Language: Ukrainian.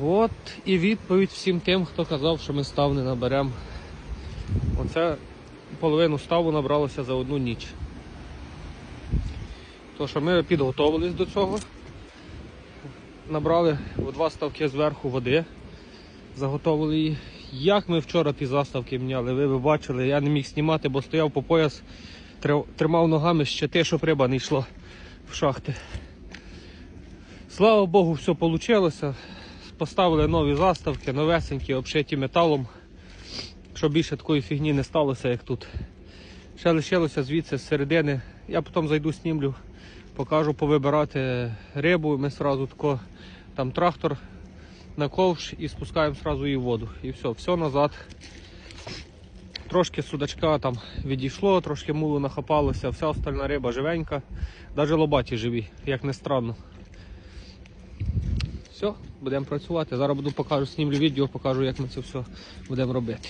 От і відповідь всім тим, хто казав, що ми став не наберемо. Оце половину ставу набралося за одну ніч. То, що ми підготовились до цього, набрали в два ставки зверху води, заготовили її. Як ми вчора ті заставки міняли, ви б бачили, я не міг знімати, бо стояв по пояс, тримав ногами щити, щоб риба не йшла в шахти. Слава Богу, все вийшло. Поставили нові заставки, новесенькі, обшиті металом, щоб більше такої фігні не сталося, як тут. Ще лишилося звідси з середини. Я потім зайду снімлю, покажу повибирати рибу. Ми одразу тако, там трактор на ковш і спускаємо одразу її в воду. І все, все назад. Трошки судачка там відійшло, трошки мулу нахапалося, вся остальна риба живенька, навіть лобаті живі, як не странно. Все, будемо працювати. Зараз буду покажу, снімлю відео, покажу, як ми це все будемо робити.